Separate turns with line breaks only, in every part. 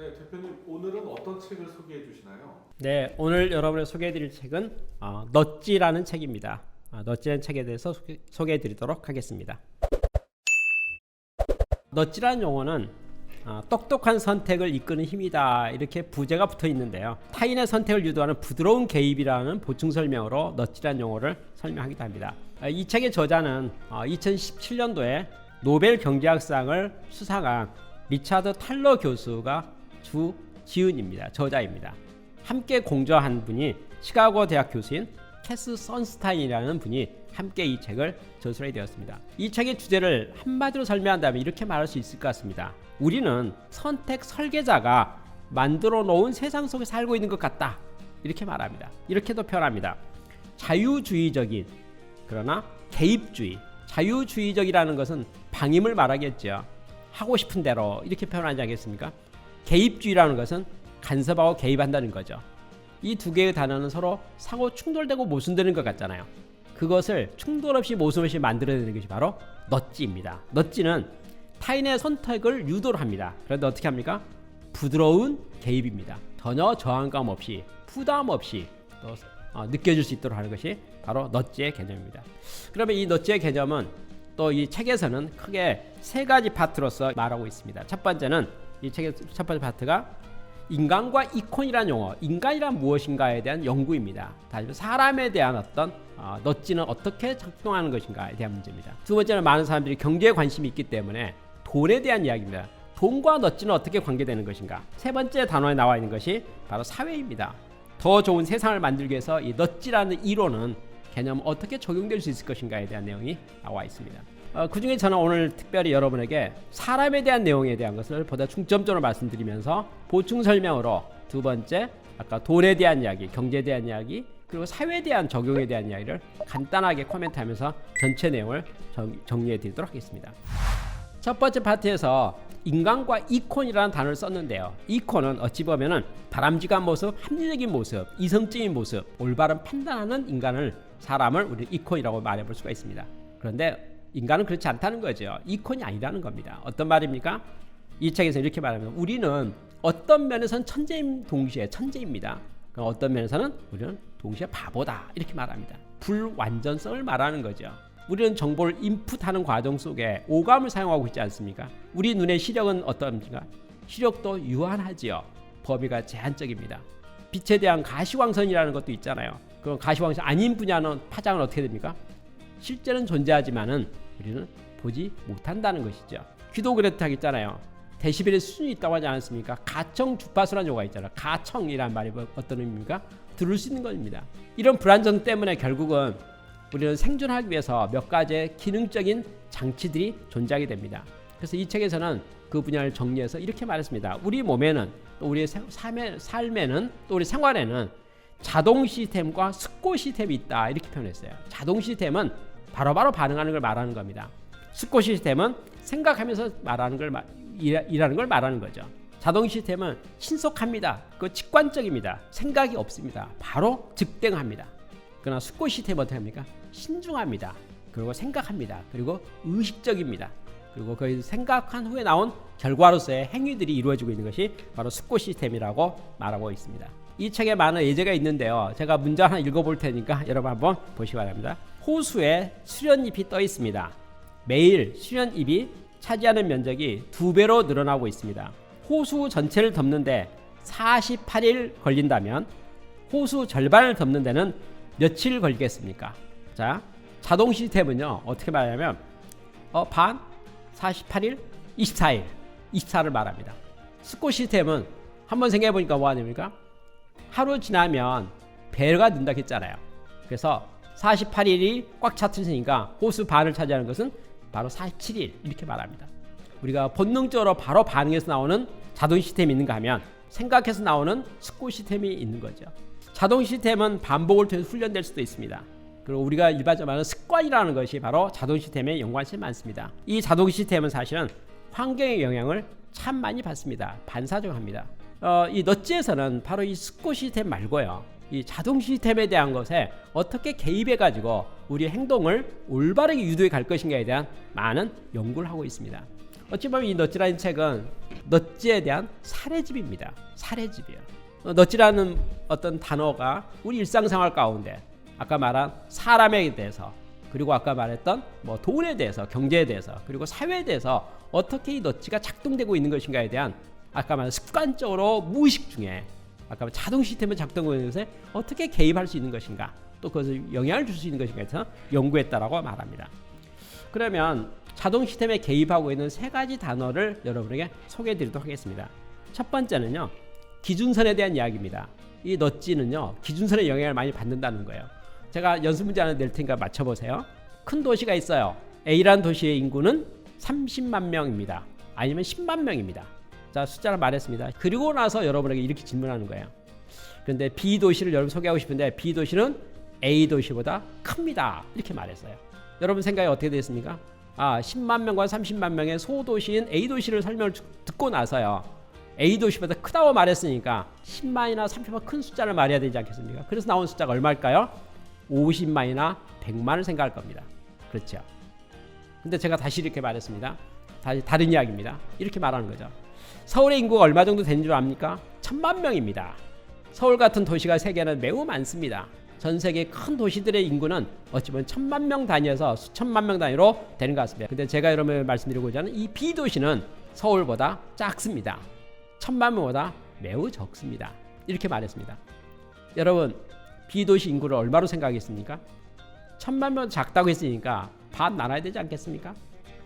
네, 대표님 오늘은 어떤 책을 소개해 주시나요?
네, 오늘 여러분에 소개해 드릴 책은 어, 넛지라는 책입니다. 아, 넛지라는 책에 대해서 소개, 소개 해 드리도록 하겠습니다. 넛지라는 용어는 어, 똑똑한 선택을 이끄는 힘이다 이렇게 부제가 붙어 있는데요. 타인의 선택을 유도하는 부드러운 개입이라는 보충 설명으로 넛지라는 용어를 설명하기도 합니다. 아, 이 책의 저자는 어, 2017년도에 노벨 경제학상을 수상한 리차드 탈러 교수가 주 지은입니다. 저자입니다. 함께 공저한 분이 시카고 대학 교수인 캐스 선스타인이라는 분이 함께 이 책을 저술하게 되었습니다. 이 책의 주제를 한마디로 설명한다면 이렇게 말할 수 있을 것 같습니다. 우리는 선택 설계자가 만들어 놓은 세상 속에 살고 있는 것 같다. 이렇게 말합니다. 이렇게도 표현합니다. 자유주의적인 그러나 개입주의. 자유주의적이라는 것은 방임을 말하겠죠. 하고 싶은 대로 이렇게 표현하지 않겠습니까? 개입주의라는 것은 간섭하고 개입한다는 거죠. 이 두 개의 단어는 서로 상호 충돌되고 모순되는 것 같잖아요. 그것을 충돌 없이 모순 없이 만들어내는 것이 바로 넛지입니다. 넛지는 타인의 선택을 유도를 합니다. 그런데 어떻게 합니까? 부드러운 개입입니다. 전혀 저항감 없이 부담 없이 또 어, 느껴질 수 있도록 하는 것이 바로 넛지의 개념입니다. 그러면 이 넛지의 개념은 또 이 책에서는 크게 세 가지 파트로서 말하고 있습니다. 첫 번째는 이 책의 첫 번째 파트가 인간과 이콘이라는 용어, 인간이란 무엇인가에 대한 연구입니다. 다시 사람에 대한 어떤 어, 넛지는 어떻게 작동하는 것인가에 대한 문제입니다. 두 번째는 많은 사람들이 경제에 관심이 있기 때문에 돈에 대한 이야기입니다. 돈과 넛지는 어떻게 관계되는 것인가? 세 번째 단어에 나와 있는 것이 바로 사회입니다. 더 좋은 세상을 만들기 위해서 이 넛지라는 이론은 개념 어떻게 적용될 수 있을 것인가에 대한 내용이 나와 있습니다. 어, 그 중에 저는 오늘 특별히 여러분에게 사람에 대한 내용에 대한 것을 보다 중점적으로 말씀드리면서 보충 설명으로 두 번째 아까 돈에 대한 이야기, 경제에 대한 이야기 그리고 사회에 대한 적용에 대한 이야기를 간단하게 코멘트하면서 전체 내용을 정, 정리해 드리도록 하겠습니다. 첫 번째 파트에서 인간과 이콘이라는 단어를 썼는데요. 이콘은 어찌 보면은 바람직한 모습, 합리적인 모습, 이성적인 모습, 올바른 판단하는 인간을 사람을 우리 이콘이라고 말해볼 수가 있습니다. 그런데 인간은 그렇지 않다는 거죠. 이콘이 아니라는 겁니다. 어떤 말입니까? 이 책에서 이렇게 말하면 우리는 어떤 면에서는 천재임 동시에 천재입니다. 어떤 면에서는 우리는 동시에 바보다 이렇게 말합니다. 불완전성을 말하는 거죠. 우리는 정보를 인풋하는 과정 속에 오감을 사용하고 있지 않습니까? 우리 눈의 시력은 어떻습니까? 시력도 유한하지요. 범위가 제한적입니다. 빛에 대한 가시광선이라는 것도 있잖아요. 그럼 가시광선 아닌 분야는 파장은 어떻게 됩니까? 실제는 존재하지만은 우리는 보지 못한다는 것이죠. 귀도 그렇다겠잖아요. 데시벨의 수준이 있다고 하지 않았습니까? 가청 주파수라는 용어가 있잖아요. 가청이란 말이 뭐 어떤 의미입니까? 들을 수 있는 겁니다. 이런 불안정 때문에 결국은 우리는 생존하기 위해서 몇 가지의 기능적인 장치들이 존재하게 됩니다. 그래서 이 책에서는 그 분야를 정리해서 이렇게 말했습니다. 우리 몸에는 또 우리 삶에, 삶에는 또 우리 생활에는 자동 시스템과 습고 시스템이 있다 이렇게 표현했어요. 자동 시스템은 바로 바로 반응하는 걸 말하는 겁니다. 습고 시스템은 생각하면서 말하는 걸 일하는 걸 말하는 거죠. 자동 시스템은 신속합니다. 그 직관적입니다. 생각이 없습니다. 바로 즉대응합니다. 그러나 습고 시스템은 어떻게 합니까? 신중합니다. 그리고 생각합니다. 그리고 의식적입니다. 그리고 그 생각한 후에 나온 결과로서의 행위들이 이루어지고 있는 것이 바로 습고 시스템이라고 말하고 있습니다. 이 책에 많은 예제가 있는데요. 제가 문제 하나 읽어볼 테니까 여러분 한번 보시기 바랍니다. 호수에 수련잎이 떠 있습니다. 매일 수련잎이 차지하는 면적이 두 배로 늘어나고 있습니다. 호수 전체를 덮는데 48일 걸린다면 호수 절반을 덮는 데는 며칠 걸리겠습니까? 자, 자동 시스템은요 어떻게 말하냐면 어, 반 48일 24일 24를 말합니다. 스코 시스템은 한번 생각해 보니까 뭐 아닙니까? 하루 지나면 배가 는다 했잖아요. 그래서 48일이 꽉 찼으니까 호수 반을 차지하는 것은 바로 47일 이렇게 말합니다. 우리가 본능적으로 바로 반응해서 나오는 자동 시스템이 있는가 하면 생각해서 나오는 습고 시스템이 있는 거죠. 자동 시스템은 반복을 통해 훈련될 수도 있습니다. 그리고 우리가 일반적으로 말하는 습관이라는 것이 바로 자동 시스템에 연관성이 많습니다. 이 자동 시스템은 사실은 환경의 영향을 참 많이 받습니다. 반사적합니다. 어, 이 넛지에서는 바로 이 습고 시스템 말고요. 이 자동 시스템에 대한 것에 어떻게 개입해 가지고 우리 행동을 올바르게 유도해 갈 것인가에 대한 많은 연구를 하고 있습니다. 어찌 보면 이 넛지라는 책은 넛지에 대한 사례집입니다. 사례집이에요. 어, 넛지라는 어떤 단어가 우리 일상생활 가운데 아까 말한 사람에 대해서 그리고 아까 말했던 뭐 돈에 대해서 경제에 대해서 그리고 사회에 대해서 어떻게 이 넛지가 작동되고 있는 것인가에 대한 아까 말한 습관적으로 무의식 중에 아까 자동 시스템을 작동하고 있는 것에 어떻게 개입할 수 있는 것인가 또 그것을 영향을 줄 수 있는 것인가에 대해서 연구했다라고 말합니다. 그러면 자동 시스템에 개입하고 있는 세 가지 단어를 여러분에게 소개해 드리도록 하겠습니다. 첫 번째는요. 기준선에 대한 이야기입니다. 이 넛지는요. 기준선의 영향을 많이 받는다는 거예요. 제가 연습 문제 하나 낼 테니까 맞춰 보세요. 큰 도시가 있어요. A라는 도시의 인구는 30만 명입니다. 아니면 10만 명입니다. 자, 숫자를 말했습니다. 그리고 나서 여러분에게 이렇게 질문하는 거예요. 그런데 B 도시를 여러분 소개하고 싶은데 B 도시는 A 도시보다 큽니다. 이렇게 말했어요. 여러분 생각이 어떻게 됐습니까? 아, 10만 명과 30만 명의 소도시인 A 도시를 설명을 듣- 듣고 나서요. A 도시보다 크다고 말했으니까 10만이나 30만 큰 숫자를 말해야 되지 않겠습니까? 그래서 나온 숫자가 얼마일까요? 50만이나 100만을 생각할 겁니다. 그렇죠. 근데 제가 다시 이렇게 말했습니다. 다시 다른 이야기입니다. 이렇게 말하는 거죠. 서울의 인구가 얼마 정도 되는 줄 압니까? 천만 명입니다. 서울 같은 도시가 세계는 매우 많습니다. 전 세계 큰 도시들의 인구는 어찌 보면 천만 명 단위에서 수천만 명 단위로 되는 것 같습니다. 근데 제가 여러분에 말씀드리고자 하는 이 B 도시는 서울보다 작습니다. 천만 명보다 매우 적습니다. 이렇게 말했습니다. 여러분 B 도시 인구를 얼마로 생각하겠습니까? 천만 명 작다고 했으니까 반 나눠야 되지 않겠습니까?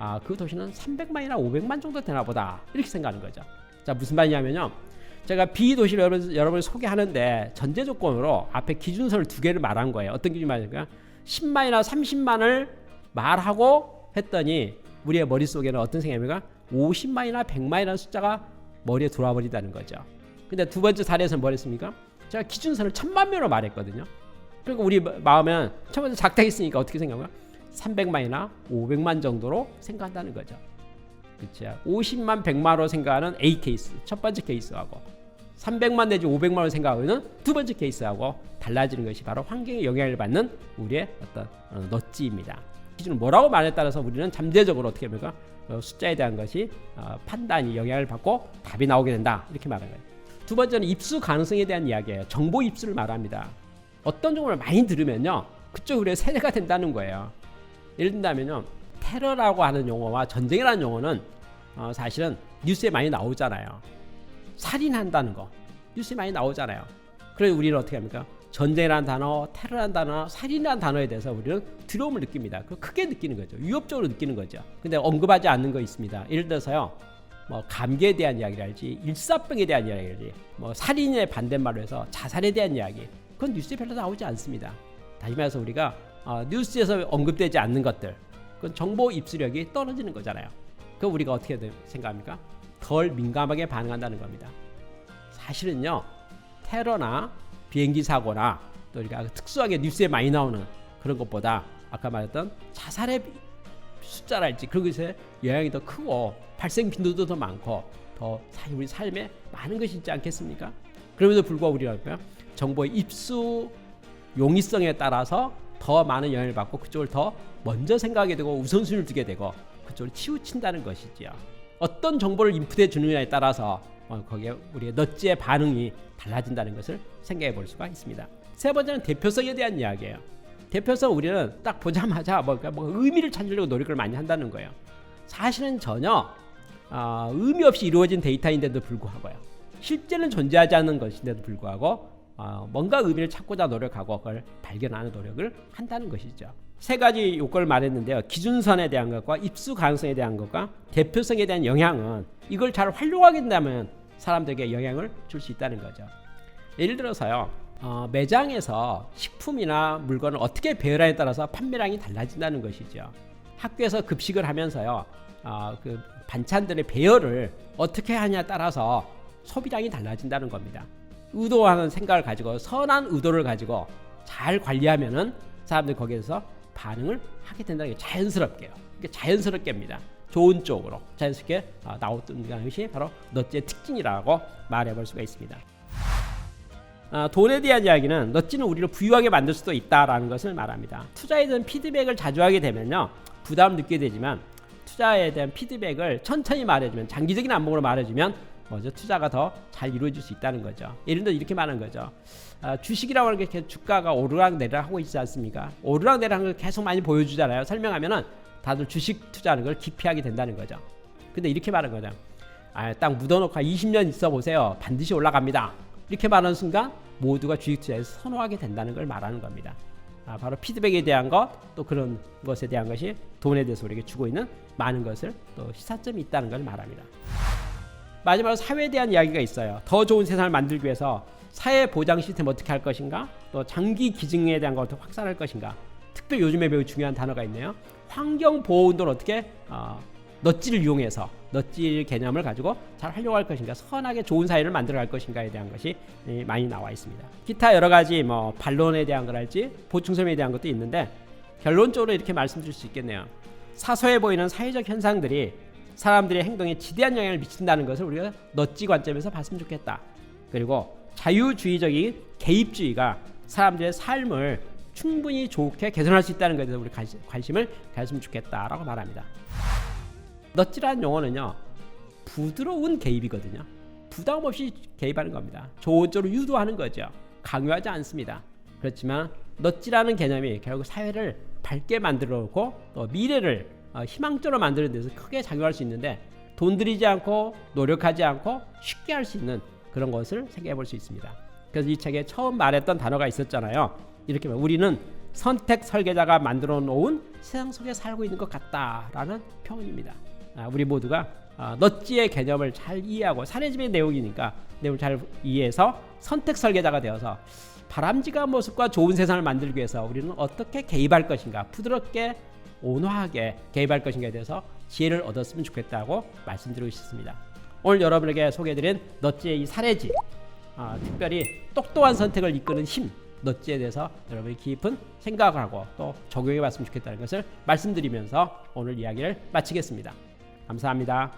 아, 그 도시는 300만이나 500만 정도 되나 보다. 이렇게 생각하는 거죠. 자, 무슨 말이냐면요. 제가 B 도시를 여러분, 여러분을 소개하는데 전제 조건으로 앞에 기준서를 두 개를 말한 거예요. 어떤 기준이 말입니까? 10만이나 30만을 말하고 했더니 우리의 머릿속에는 어떤 생각입니까? 50만이나 100만이라는 숫자가 머리에 들어와 버린다는 거죠. 근데 두 번째 사례에서는 뭐 했습니까? 제가 기준선을 천만 명으로 말했거든요. 그리고 우리 마음은 첫 번째 작다 했으니까 어떻게 생각해요? 300만이나 500만 정도로 생각한다는 거죠. 그렇죠. 50만 100만으로 생각하는 A 케이스 첫 번째 케이스하고 300만 내지 500만으로 생각하는 두 번째 케이스하고 달라지는 것이 바로 환경의 영향을 받는 우리의 어떤 어, 넛지입니다. 기준은 뭐라고 말에 따라서 우리는 잠재적으로 어떻게 합니까? 어, 숫자에 대한 것이 어, 판단이 영향을 받고 답이 나오게 된다 이렇게 말하는 거예요. 두 번째는 입수 가능성에 대한 이야기예요. 정보 입수를 말합니다. 어떤 정보를 많이 들으면요, 그쪽 우리의 세대가 된다는 거예요. 예를 든다면요, 테러라고 하는 용어와 전쟁이라는 용어는 어, 사실은 뉴스에 많이 나오잖아요. 살인한다는 거 뉴스에 많이 나오잖아요. 그래서 우리는 어떻게 합니까? 전쟁이라는 단어, 테러라는 단어, 살인이라는 단어에 대해서 우리는 두려움을 느낍니다. 그 크게 느끼는 거죠. 위협적으로 느끼는 거죠. 근데 언급하지 않는 거 있습니다. 예를 들어서요. 뭐 감기에 대한 이야기랄지 일사병에 대한 이야기랄지 뭐 살인의 반대말로 해서 자살에 대한 이야기 그건 뉴스에 별로 나오지 않습니다. 다시 말해서 우리가 어, 뉴스에서 언급되지 않는 것들 그건 정보 입수력이 떨어지는 거잖아요. 그 우리가 어떻게 돼- 생각합니까? 덜 민감하게 반응한다는 겁니다. 사실은요 테러나 비행기 사고나 또 우리가 특수하게 뉴스에 많이 나오는 그런 것보다 아까 말했던 자살의 숫자랄지 그런 것에 영향이 더 크고 발생 빈도도 더 많고 더 사실 우리 삶에 많은 것이 있지 않겠습니까? 그럼에도 불구하고 우리가 뭐야? 정보의 입수 용이성에 따라서 더 많은 영향을 받고 그쪽을 더 먼저 생각하게 되고 우선순위를 두게 되고 그쪽을 치우친다는 것이지요. 어떤 정보를 인풋해 주느냐에 따라서 어, 거기에 우리의 넛지의 반응이 달라진다는 것을 생각해 볼 수가 있습니다. 세 번째는 대표성에 대한 이야기예요. 대표성 우리는 딱 보자마자 뭔가 뭐 의미를 찾으려고 노력을 많이 한다는 거예요. 사실은 전혀 아, 의미 없이 이루어진 데이터인데도 불구하고요. 실제는 존재하지 않는 것인데도 불구하고 아, 뭔가 의미를 찾고자 노력하고 그걸 발견하는 노력을 한다는 것이죠. 세 가지 요건을 말했는데요. 기준선에 대한 것과 입수 가능성에 대한 것과 대표성에 대한 영향은 이걸 잘 활용하게 된다면 사람들에게 영향을 줄 수 있다는 거죠. 예를 들어서요. 어, 매장에서 식품이나 물건을 어떻게 배열하에 따라서 판매량이 달라진다는 것이죠. 학교에서 급식을 하면서요. 어, 그 반찬들의 배열을 어떻게 하냐에 따라서 소비량이 달라진다는 겁니다. 의도하는 생각을 가지고 선한 의도를 가지고 잘 관리하면은 사람들이 거기에서 반응을 하게 된다는 게 자연스럽게요. 이게 자연스럽게입니다. 좋은 쪽으로 자연스럽게 어, 나오는 것이 바로 넛지의 특징이라고 말해볼 수가 있습니다. 아, 돈에 대한 이야기는 넛지는 우리를 부유하게 만들 수도 있다라는 것을 말합니다. 투자에 대한 피드백을 자주 하게 되면요 부담을 느끼게 되지만 투자에 대한 피드백을 천천히 말해주면 장기적인 안목으로 말해주면 먼저 투자가 더 잘 이루어질 수 있다는 거죠. 예를 들어 이렇게 말하는 거죠. 아, 주식이라고 하는 게 이렇게 주가가 오르락 내리락 하고 있지 않습니까? 오르락 내리락 하는 걸 계속 많이 보여주잖아요. 설명하면은 다들 주식 투자하는 걸 기피하게 된다는 거죠. 근데 이렇게 말하는 거죠. 아, 딱 묻어놓고 20년 있어 보세요. 반드시 올라갑니다. 이렇게 말하는 순간 모두가 주식 투자에서 선호하게 된다는 걸 말하는 겁니다. 아, 바로 피드백에 대한 것, 또 그런 것에 대한 것이 돈에 대해서 우리에게 주고 있는 많은 것을 또 시사점이 있다는 걸 말합니다. 마지막으로 사회에 대한 이야기가 있어요. 더 좋은 세상을 만들기 위해서 사회 보장 시스템 어떻게 할 것인가, 또 장기 기증에 대한 걸 어떻게 확산할 것인가. 특별히 요즘에 매우 중요한 단어가 있네요. 환경 보호 운동을 어떻게 어, 넛지를 이용해서 넛지 개념을 가지고 잘 활용할 것인가, 선하게 좋은 사회를 만들어갈 것인가에 대한 것이 예, 많이 나와 있습니다. 기타 여러 가지 뭐 반론에 대한 거랄지 보충섬에 대한 것도 있는데 결론적으로 이렇게 말씀드릴 수 있겠네요. 사소해 보이는 사회적 현상들이 사람들의 행동에 지대한 영향을 미친다는 것을 우리가 넛지 관점에서 봤으면 좋겠다. 그리고 자유주의적인 개입주의가 사람들의 삶을 충분히 좋게 개선할 수 있다는 것에 대해서 우리 관심- 관심 을 가졌으면 좋겠다라고 말합니다. 넛지라는 용어는요 부드러운 개입이거든요. 부담 없이 개입하는 겁니다. 좋은 쪽으로 유도하는 거죠. 강요하지 않습니다. 그렇지만 넛지라는 개념이 결국 사회를 밝게 만들어 놓고 또 미래를 어, 희망적으로 만드는 데서 크게 작용할 수 있는데 돈 들이지 않고 노력하지 않고 쉽게 할 수 있는 그런 것을 생각해 볼 수 있습니다. 그래서 이 책에 처음 말했던 단어가 있었잖아요. 이렇게 말 우리는 선택 설계자가 만들어 놓은 세상 속에 살고 있는 것 같다라는 표현입니다. 아, 우리 모두가 아, 넛지의 개념을 잘 이해하고 사례집의 내용이니까 내용을 잘 이해해서 선택 설계자가 되어서 바람직한 모습과 좋은 세상을 만들기 위해서 우리는 어떻게 개입할 것인가 부드럽게 온화하게 개입할 것인가에 대해서 지혜를 얻었으면 좋겠다고 말씀드리고 싶습니다. 오늘 여러분에게 소개해드린 넛지의 이 사례집 아, 특별히 똑똑한 선택을 이끄는 힘 넛지에 대해서 여러분이 깊은 생각을 하고 또 적용해 봤으면 좋겠다는 것을 말씀드리면서 오늘 이야기를 마치겠습니다. 감사합니다.